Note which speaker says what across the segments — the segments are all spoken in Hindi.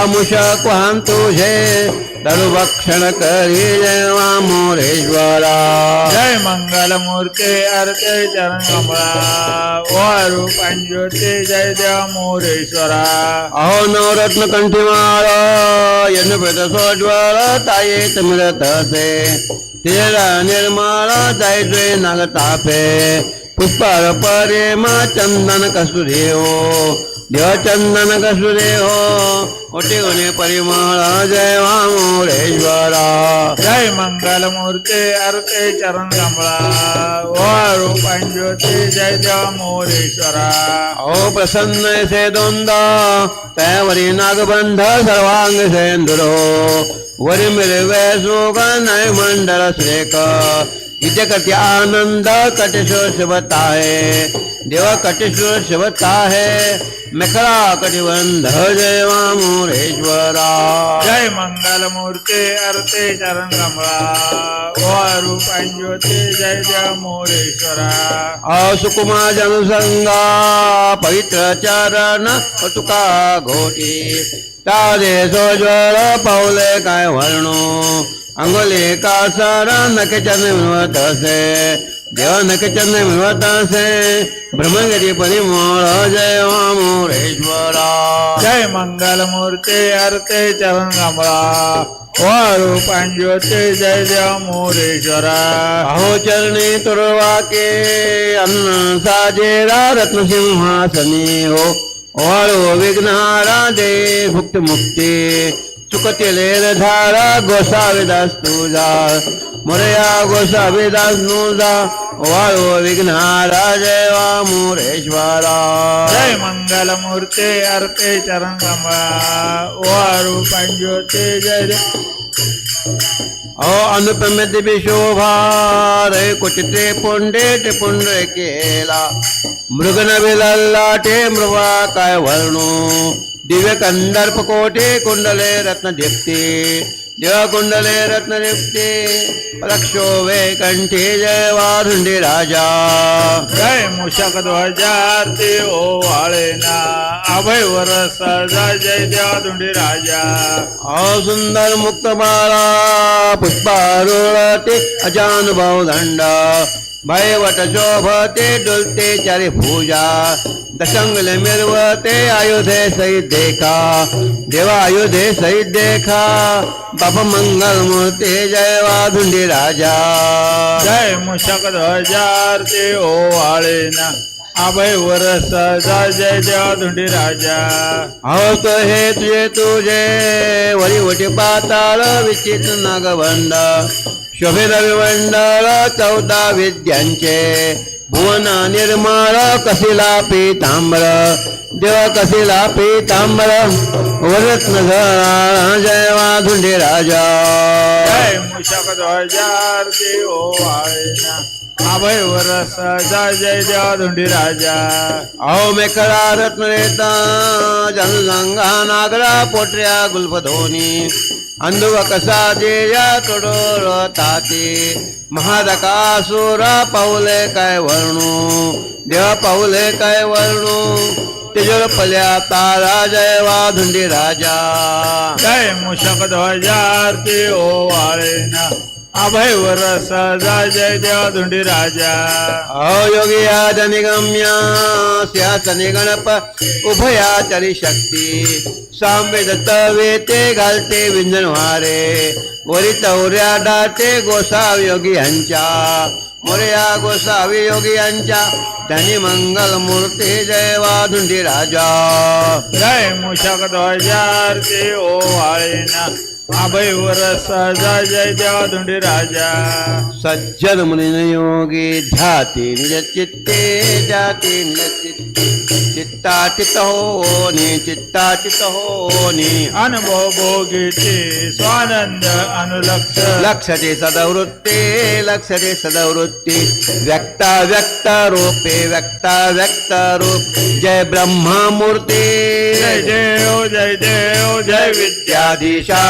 Speaker 1: वाहन तुझे तरुभक्षण करी जय मोरेश्वरा
Speaker 2: जय मंगल मूर्ती अर्थे चरण पंज्योती जय देव मोरेश्वरा
Speaker 1: अहो नवरत्न कंठीमाळ यज्ञप्रत सोज्वळ तायेत मिळत असे तेरा निर्मळ जायचे नागतापे पुष्पार परेमा चंदन कसुरे हो देव चंदन कसुरे हो कोटी गुणे परिमळ जय वामोरेश्वरा
Speaker 2: जय मंगल मूर्ती अर्थे चरण कमळा वारू पंज्योती जय देव मोरेश्वरा
Speaker 1: अहो प्रसन्न से दोंदा त्यावरी नागबंध सर्वांग सेंदुरो वरी मिळवे सुख नय मंडळ श्रेक इथे कटी आनंद कटेश्वर शिवत आहे देव कटेश्वर शिवत आहे मेखळा कटिबंध जय मोरेश्वरा
Speaker 2: जय मंगल मूर्ती अर्थे चरण कमळा जय देव मोरेश्वरा
Speaker 1: असुकुमा जनसंगा पवित्र चरण तुका घोटी तारे सोज्वळ पावले काय वर्णो अंगोले कासर नखे चंद्र मिळवत असे देव नखे चंद्र मिळवत असे ब्रह्मगिरी परिमळ जय मोरेश्वरा
Speaker 2: जय मंगल मूर्ती अर्थे चरण कमळा वारू पंज्योती जय देव मोरेश्वरा
Speaker 1: अहो चरणी तुर्वाके अन्न साजेरा रत्नसिंहासनी हो वाळो विघ्नारा दे भुक्त मुक्ती चुकतेले धारा गोसाविदास तुझा मोरया गोसाविदास नुजा वाळो विघ्नारा जय मोरेश्वरा।
Speaker 2: जय मंगल मूर्ती अर्थे चरण कमळा वारू पंज्योती जय। देव
Speaker 1: अहो अनुपम दिव्य शोभा रे कुचित्रे पुंडे पुंड केला। मृगन विलल्लाटे मृवा काय वर्णो దివ్య కందర్ప కోటి కుండలే రత్న దీప్తి దివకుండలే రత్నదీప్తి లక్షోవే కంఠి జయవాధుండి
Speaker 2: రాజా జయ ముషక ధ్వజాతి ఓ వాళేనా అభయ వరస జయ దేవాధుండి రాజా
Speaker 1: ఓ సుందర ముక్త బాలా పుష్పారుళతి అజానుభవ దండ भयवट शोभते डुलते चर पूजा। दशंगल मिलवते आयुधे सहित देखा। देवा आयुधे सही देखा। बाप मंगल मूर्ति जय वाधुंडी राजा।
Speaker 2: जय मुशक ध्वजाती ओ अभय वरस जय देव धुंडी राजा.
Speaker 1: अहो तो हे तुझे तुझे वरी वटी पाताळ विचित्र नागबंड शोभित विमंडळ चौदा विद्यांचे. भुवन निर्मळ कसिला पीतांबर. देव कसिला पीतांबर वरत्न जय वाधुंडे राजा.
Speaker 2: जय मूषक ध्वजाती ओ अभय वरस जय जय देव धुंडी राजा।
Speaker 1: अहो मेकळा रत्नरेता जनसंगा नागरा पोटऱ्या गुल्फधोनी। अंधुव कसा जेया तोडोर ताते। महादकासुर पाऊले काय वर्णू। देवा पाऊले काय वर्णू। तेजोर पल्या तारा, जय वाधुंडी राजा।
Speaker 2: जय मुशक ध्वजाती ओ वाळेना। अभय वरस जय जय देव धुंडी राजा।
Speaker 1: अहो योगिया निगम्या स्यासनी गणप उभया चरी शक्ती। सांवेद तवे ते घालते विंजन वारे चौऱ्या डाटे गोसावी योगी यांच्या मोरया गोसावी योगी यांच्या धनी मंगल मूर्ती जय वाधुंडी राजा।
Speaker 2: जय मूषक ध्वजाती ओ वाळेना। अभय सजा जय जय देव राजा।
Speaker 1: सज्जन मुनि योगी जाति निज चित्ते जाति निज चित्ते चित्ताचित होनी चित्ताचित होनी
Speaker 2: अनुभव भोगीचे स्वानंद अनुलक्ष।
Speaker 1: लक्षते सदवृत्ते लक्षते सदवृत्ती। व्यक्ता व्यक्त रूपे व्यक्ता व्यक्त रूप। जय ब्रह्मा मूर्ति
Speaker 2: जय देव जय देव जय
Speaker 1: विद्याधीशा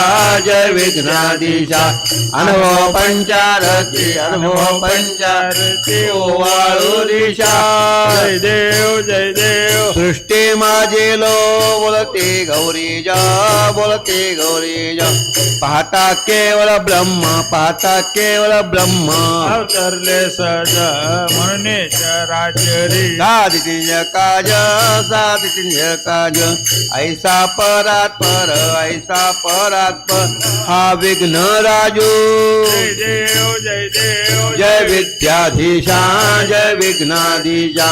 Speaker 1: जय विघ्नाधीशा। अनुभव पंचारती अनुभव पंचारती ओ वाळू दिशा
Speaker 2: जय देव जय देव।
Speaker 1: सृष्टी माझे लो बोलते गौरीजा बोलते गौरीजा पाहता केवळ ब्रह्म पाहता केवळ ब्रह्म.
Speaker 2: अवतरले सहज म्हणून
Speaker 1: साधितिंज काज साधितिंज काज. ऐसा परात पर ऐसा परात पर. हा विघ्न राजू.
Speaker 2: जय देव जय देव
Speaker 1: जय विद्याधीशा जय विघ्नाधीशा.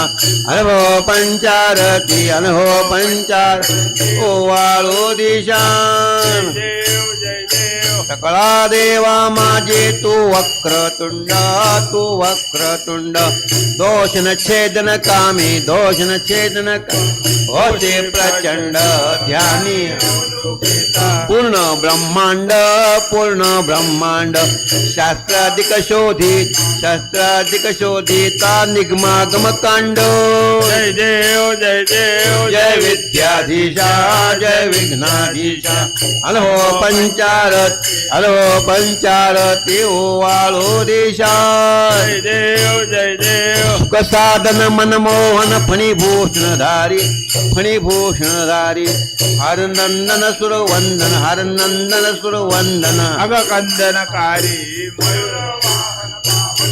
Speaker 1: अनुभव पंचारती अनहो पंचार ओ वालो
Speaker 2: देव
Speaker 1: सकळा देवा माझे तू वक्रतुंड तू वक्रतुंड। दोषन छेदन कामी दोषन छेदन होते प्रचंड ध्यानी। पूर्ण ब्रह्मांड पूर्ण ब्रह्मांड। शास्त्राधिक शोधित शास्त्राधिक शोधिता निगमागम कांड।
Speaker 2: जय देव जय देव
Speaker 1: जय विद्याधीशा जय विघ्नाधीशा। अनुभव पंचारत अनुभव पंचारती ओवाळो दिशा
Speaker 2: जय देव जय देव.
Speaker 1: साधन मनमोहन फणीभूषणधारी फणीभूषणधारी हरनंदन सुरवंदन हरनंदन सुरवंदन
Speaker 2: अग कंदनकारी मयूर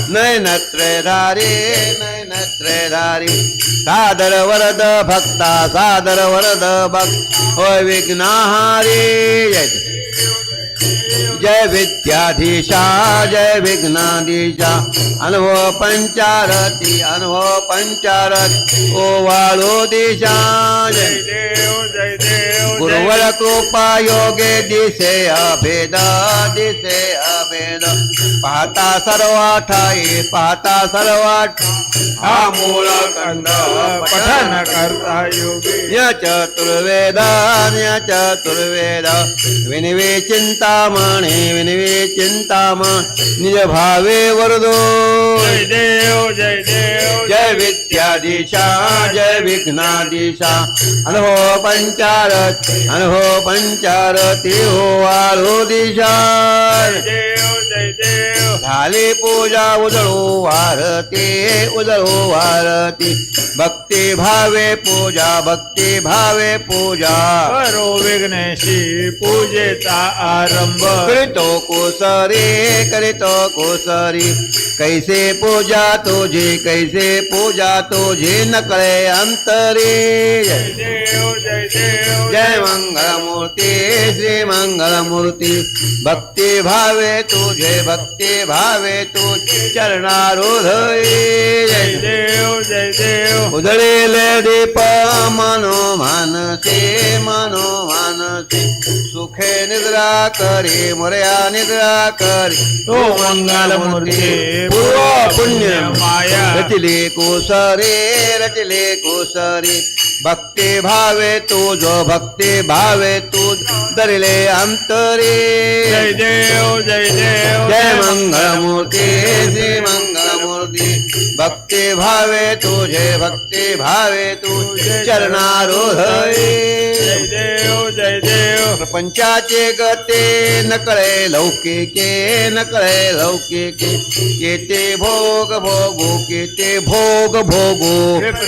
Speaker 1: नयनत्रयधारी नयनत्रयधारी. सादर वरद भक्ता सादर वरद भक्त. होय विघ्नाहारी. जय. जय विद्याधीशा, जय विघ्नाधीशा। अनुभव पंचारती अनुभव पंचारती। ओ वाळो दिशा,
Speaker 2: जय। देव जय देव
Speaker 1: गुरुवर कृपा योगे दिसे अभेद दिसे अभेद। पाहता सर्वाठाई, पाहता सर्वाठ।
Speaker 2: हा मूळ कंद, पठन करता योगी।
Speaker 1: य चतुर्वेद य चतुर्वेद। विनिवे चिंतामणे विनिवे चिंतामण निज भावे वरदो।
Speaker 2: जय देव जय देव
Speaker 1: जय विद्याधीशा जय विघ्नाधीशा। अनुभव पंचारत अनुभव पंचारती हो वाळो दिशा।
Speaker 2: जय देव जय देव।
Speaker 1: झाली पूजा उजळू वारती उजळू वारती। भक्ती भावे पूजा भक्ती भावे पूजा।
Speaker 2: करो विघ्नेशी पूजेचा आरंभ
Speaker 1: करीतो कोसरी करीतो कोसरी। कैसे पूजा तुझी कैसे पूजा तुझी नकळे अंतरी।
Speaker 2: जय जय
Speaker 1: मंगळमूर्ती श्री मंगळमूर्ती भक्ती भावे तुझे भक्ति भावे तुझे चरणारोधये
Speaker 2: जय
Speaker 1: जय
Speaker 2: देव जय देव।
Speaker 1: उधळेले दीप मनो मानसे मनो मानसे। सुखे निद्रा करी मोर्या निद्रा करी.
Speaker 2: तो मंगलमूर्ती
Speaker 1: पूर्व पुण्य
Speaker 2: माया.
Speaker 1: रचले कोसरे रचले कोसरे. भक्ती भावे तुझ भक्ती भावे तुझ. दरिले अंतरे.
Speaker 2: जय देव जय देव.
Speaker 1: जय मंगळमूर्ती श्री मंगळमूर्ती भक्ती भावे तुझे भक्ती भावे तुझे. चरणारोधये
Speaker 2: जय देव जय देव.
Speaker 1: प्रपंचाचे गते न कळे लौकिके न कळे लौकिके केते भोग भोगो केते भोग भोगो।
Speaker 2: हे तो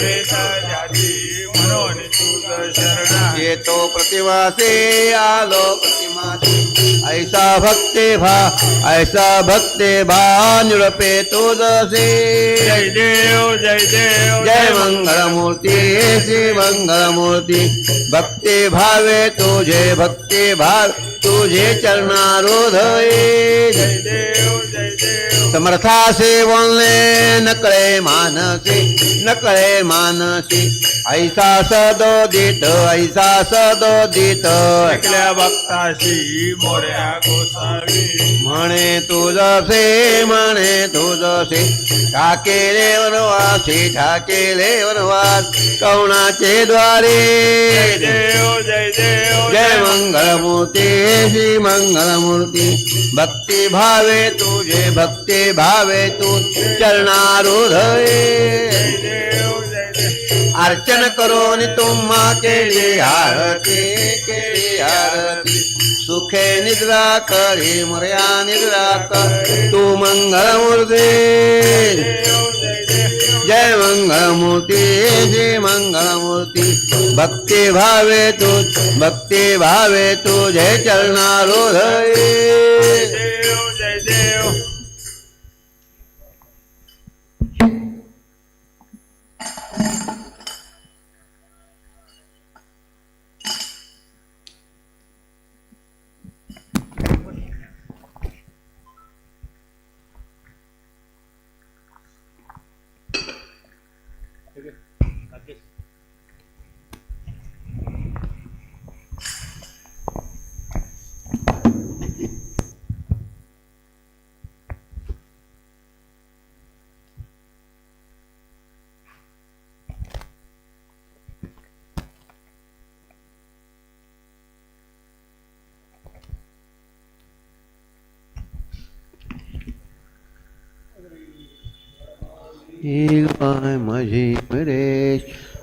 Speaker 1: येतो प्रतिमासे आलो प्रतिमासे। ऐसा भक्ते भा ऐसा भक्ते भा निरपे तो जसे
Speaker 2: जय देव जय देव
Speaker 1: जय मंगल मूर्ति श्री मंगल मूर्ति भक्ती भावे तुझे भक्ती भाव। तुझे
Speaker 2: जय देव जय देव
Speaker 1: समर्थासे बोलणे नकळे मानसे नकळे मानसे। ऐसा सदोदित ऐसा सदोदित
Speaker 2: ऐकल्या भक्ताशी मोर्या गोसावी।
Speaker 1: म्हणे तुझसे म्हणे तुझसे। ठाकेले वनवासी ठाकेले वनवास। कवणाचे द्वारे।
Speaker 2: जय देव जय देव
Speaker 1: जय मंगळमूर्ती श्री मंगलमूर्ती। भक्ती भावे तुझे भक्ती भावे तू चरणारोधये। अर्चन करून तुम्हा केली आरती केली आरती। सुखे निद्रा करी मुर्या निद्रा कर तू मंगलमूर्ती। जय मंगलमूर्ति जय मंगलमूर्ति। भक्ति भावे तो भक्ति भावे तो चरणारो जय
Speaker 2: देव जय देव।
Speaker 1: I've just एक पाय माझी मरेश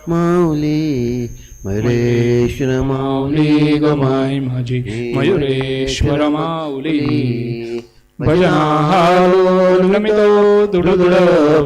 Speaker 1: माऊली मरेश्वर माऊली
Speaker 3: ग माय माझी मयुरेश्वर माऊली. भजनाहालो नमितो दुडदुड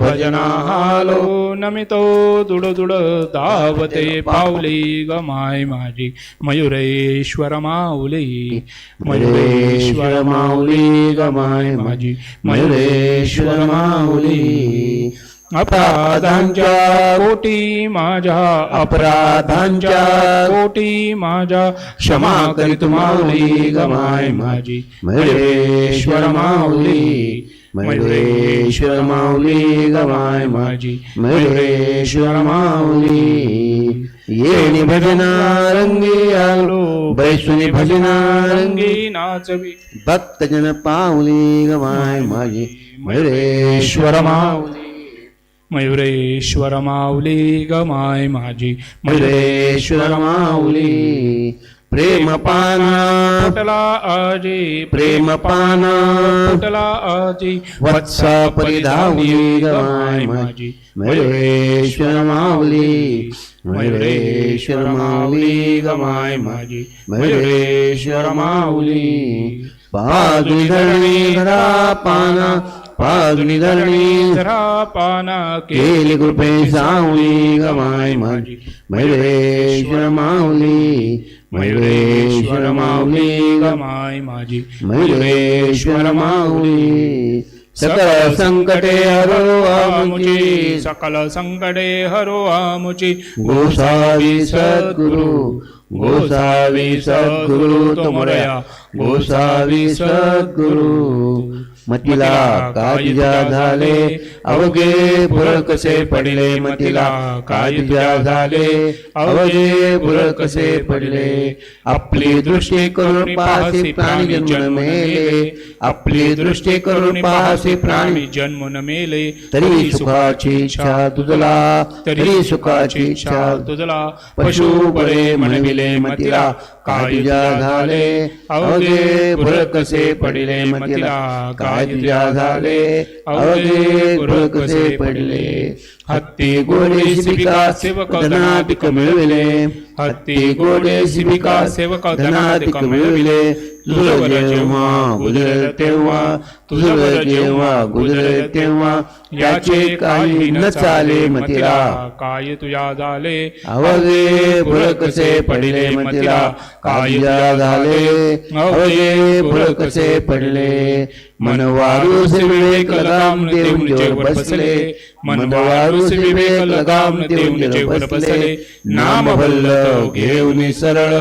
Speaker 3: भजनाहालो नमितो दुडदुड धावते पावली ग माय माझी मयुरेश्वर माऊली. मयुरेश्वर माऊली गमाय माझी मयुरेश्वर माऊली. अपराधांच्या कोटी माझ्या अपराधांच्या कोटी माझ्या क्षमा करीत माऊली गमाय माझी मयुरेश्वर माऊली मयुरेश्वर माऊली गमाय माझी मयुरेश्वर माऊली
Speaker 1: येणी भजनारंगी आलो। बैसुनी भजनारंगी
Speaker 3: नाचवी।
Speaker 1: भक्तजन पाऊली गमाय माझी
Speaker 3: मयुरेश्वर माऊली। मयुरेश्वर माऊली गमाय माझी.
Speaker 1: मयुरेश्वर माऊली प्रेम पाना
Speaker 3: फुटला आजी
Speaker 1: प्रेम पाना
Speaker 3: फुटला आजी
Speaker 1: वत्स परिधावली गमाय माझी. मयुरेश्वर माऊली मयुरेश्वर माऊली
Speaker 3: गमाय माझी.
Speaker 1: मयुरेश्वर माऊली पादुनी धरणी धरा पाना पादुनी धरणी
Speaker 3: जरा पाना
Speaker 1: केली कृपे सावली गमाय माझी मयुरेश्वर माऊली मयुरेश्वर माऊली
Speaker 3: गमाय माझी
Speaker 1: मयुरेश्वर माऊली सकल संकटे हरो आमुची।
Speaker 3: सकल संकटे हरो आमुची।
Speaker 1: गोसावी सद्गुरु। गोसावी सद्गुरु तुमरया गोसावी सद्गुरु। मतिला काळजा झाले अवघे पुर कसे पडले मतिला काळजा झाले अवघे पुर कसे पडले आपली दृष्टी करून पाहसी प्राणी जन्म मेले आपली दृष्टी करून पाहसी प्राणी
Speaker 3: जन्म न मेले
Speaker 1: तरी सुखाची इच्छा तुझला तरी सुखाची इच्छा
Speaker 3: तुझला
Speaker 1: पशु बळे म्हणविले मतिला काळजा झाले अवघे कसे पडले मतिला काळजा झाले अवघे हत्ती गोडे शिबिका सेवक धनाधिक मिळविले हत्ती गोडे शिबिका सेवक धनाधिक मिळविले तुझं जेव्हा गुजर तेव्हा तुझं जेव्हा गुजर तेव्हा याचे काही न चाले मतिला।
Speaker 3: काय तुझ्या झाले?
Speaker 1: अवघे पुर कसे पडले मतिला। काळजा झाले? अवघे पुर कसे पडले। मन वारूस विवेक लगाम देऊन बसले। वारूस विवेक लगाम देऊन जेवर बसले. नाम भल्ल घेऊन सरळ.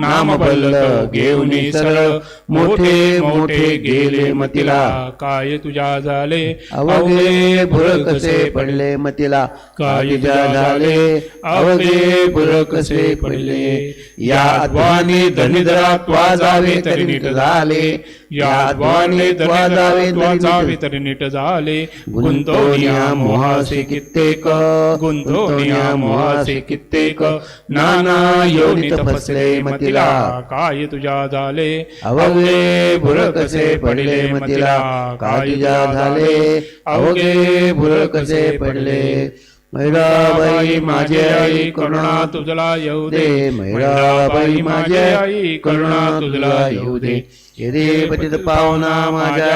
Speaker 1: नाम भल्ल घेऊन सरळ. मोठे मोठे गेले मतिला.
Speaker 3: काय तुझ्या झाले
Speaker 1: अवघे पुर कसे पडले. मतिला. काळजा झाले अवघे पुर कसे पडले. या अध्वानी धनिद्रा त्वा जावे तरी नीट झाले. या अध्वानी त्वा जावे तरी नीट
Speaker 3: झाले.
Speaker 1: गुंतोनिया मोहासे कित्येक गुंतोनिया मोहासे कित्येक नाना योनित फसले मतिला,
Speaker 3: काय तुझ्या झाले
Speaker 1: अवघे भुर कसे पडले मतिला, काय काळजा झाले अवघे भुर कसे पडले. मैराबाई माझी आई,
Speaker 3: करुणा तुझला येऊ दे.
Speaker 1: मैराबाई माझी आई, करुणा तुझला येऊ दे. येदे पतित पावना माझ्या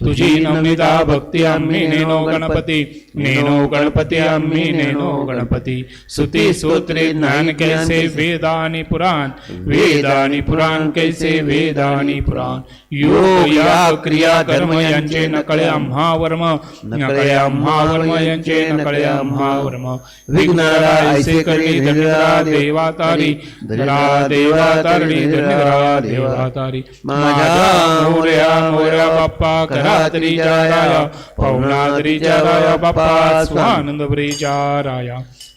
Speaker 3: तुझी नमिता भक्ती आम्ही नेनो गणपती नेनो गणपती आम्ही नेनो गणपती। सुती सूत्रे ज्ञान कैसे वेद पुराण वेद पुराण कैसे वेद पुराण। योग या क्रिया कर्म यांचे नकळे आम्हा वर्म नकळे आम्हा वर्म यांचे नकळे ऐसे करी धनिरा देवा तारी धरा देवा तारणी धनिरा देवा तारी। माझ्या मोर्या मोर्या बाप्पा करात्रीच्या राया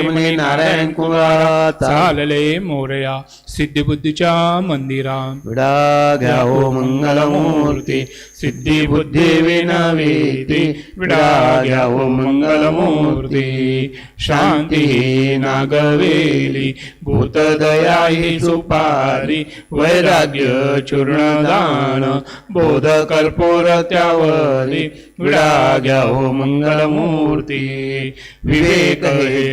Speaker 1: म्हणे नारायण कुमारा
Speaker 3: चालले मोरया सिद्धिबुद्धीच्या मंदिरा.
Speaker 1: विडा घ्या हो मंगलमूर्ती
Speaker 3: सिद्धी बुद्धी विनवेती विडा घ्या हो मंगलमूर्ती शांती नागवेली. भूतदया ही सुपारी वैराग्य चूर्णदान. बोध कर्पूर त्यावरी विडा हो मंगलमूर्ती. विवेक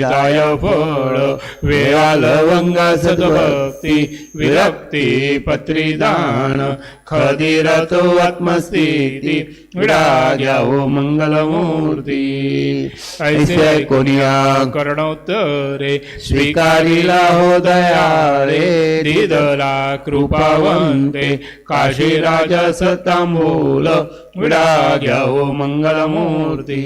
Speaker 3: जाय फळ. वेळा लवंगा सद्भक्ती. विरक्ती पत्रीदान. खदिरतो आत्मस्थिती. विडा घ्या हो मंगलमूर्ती. ऐसे कोणिया कर्णोत्तरे स्वीकारिला हो दयाळे दिदला कृपावंते. काशी राजा सतांबूल. विडा घ्या हो मंगलमूर्ती.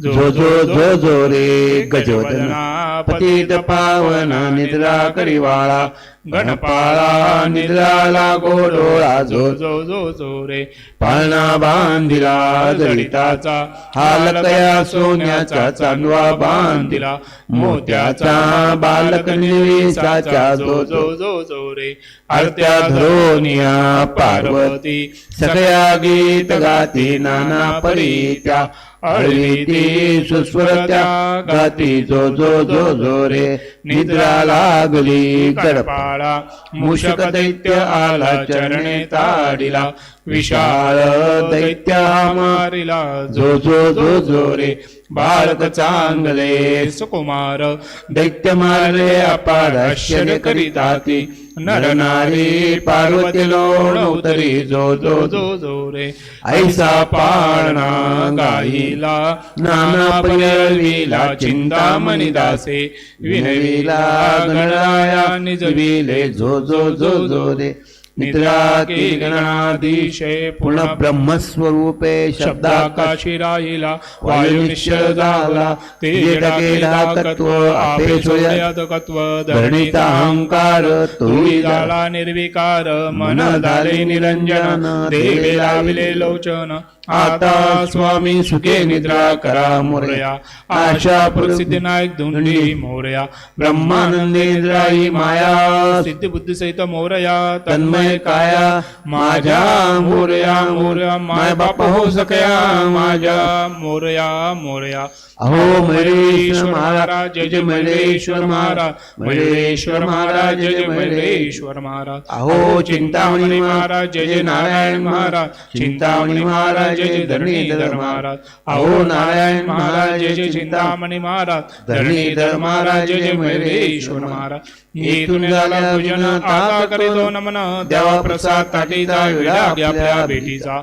Speaker 1: जो जो जो जो रे गजवदना पतित पावना निद्रा करिवाळा
Speaker 3: गणपाळा निद्राला गोडोळा जो जो जो जो रे.
Speaker 1: पाळणा बांधिला
Speaker 3: जडिताचा
Speaker 1: हालतया सोन्याचा चांदवा बांधिला मोत्याचा बालक निळीसाचा जो जो
Speaker 3: जो जो रे.
Speaker 1: आरत्या धरोनिया पार्वती सगळ्या गीत गाती नाना परीत्या अळविती सुस्वरत्या गाती जो जो जो जो रे निद्रा लागली
Speaker 3: गडपाळा। मूषक दैत्य आला चरणे ताडिला विशाळ दैत्या मारिला।
Speaker 1: जो जो जो जो रे बालक चांगले
Speaker 3: सुकुमार।
Speaker 1: दैत्य मारले अपार आश्चर्य करीताती। नर नारी पार्वती लोण उतरी जो जो जो
Speaker 3: जो रे.
Speaker 1: ऐसा पाळणा
Speaker 3: गाईला
Speaker 1: नाना
Speaker 3: पयळविला चिंतामणी दासे. विनविला गणाया
Speaker 1: निजविले जो जो जो जो रे. निद्रा की गणाधीशे पूर्ण ब्रह्मस्वरूपे शब्दाकाश
Speaker 3: राहिला वायू निश्चळ झाला
Speaker 1: धरणीचा अहंकार
Speaker 3: तुळी झाला निर्विकार मन झाले निरंजन देवे लाविले लोचन आता स्वामी सुखे निद्रा करा मोरया आशा प्रसिद्धी नायक धुंडी मोरया
Speaker 1: ब्रह्मानंदे निद्राई माया
Speaker 3: सिद्धी बुद्धी सहित मोरया
Speaker 1: तन्मय काया
Speaker 3: माझ्या मोरया मोरया माय बाप हो सकया माझ्या मोरया मोरया.
Speaker 1: अहो महेश्वर महाराज जय जय महेश्वर महाराज.
Speaker 3: महेश्वर महाराज जय जय महेश्वर महाराज.
Speaker 1: अहो
Speaker 3: चिंतामणी महाराज जय जय नारायण महाराज. चिंतामणी महाराज जय जय धरणीधर महाराज. अहो नारायण महाराज जय जय चिंतामणी महाराज. धरणीधर महाराज जय जय महेश्वर महाराज. येथून झाला पूजन आता करीतो नमन. देवा प्रसाद ताटीचा विडा आपल्या भेटीचा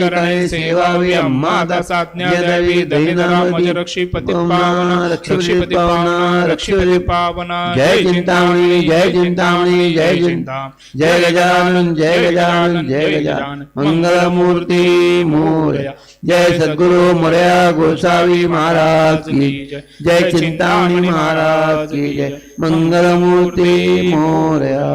Speaker 3: करणे अम्मा दासाज्ञा द्यावी दैनरा मज रक्षीपती पावना रक्षीपती पावना पावना
Speaker 1: जय चिंतामणी जय चिंतामणी जय चिंता जय गजानन जय गजानन जय गजानन मंगलमूर्ती मोरया जय सद्गुरु मोरया गोसावी महाराज की जय जय चिंतामणी महाराज की जय मंगलमूर्ती मोरया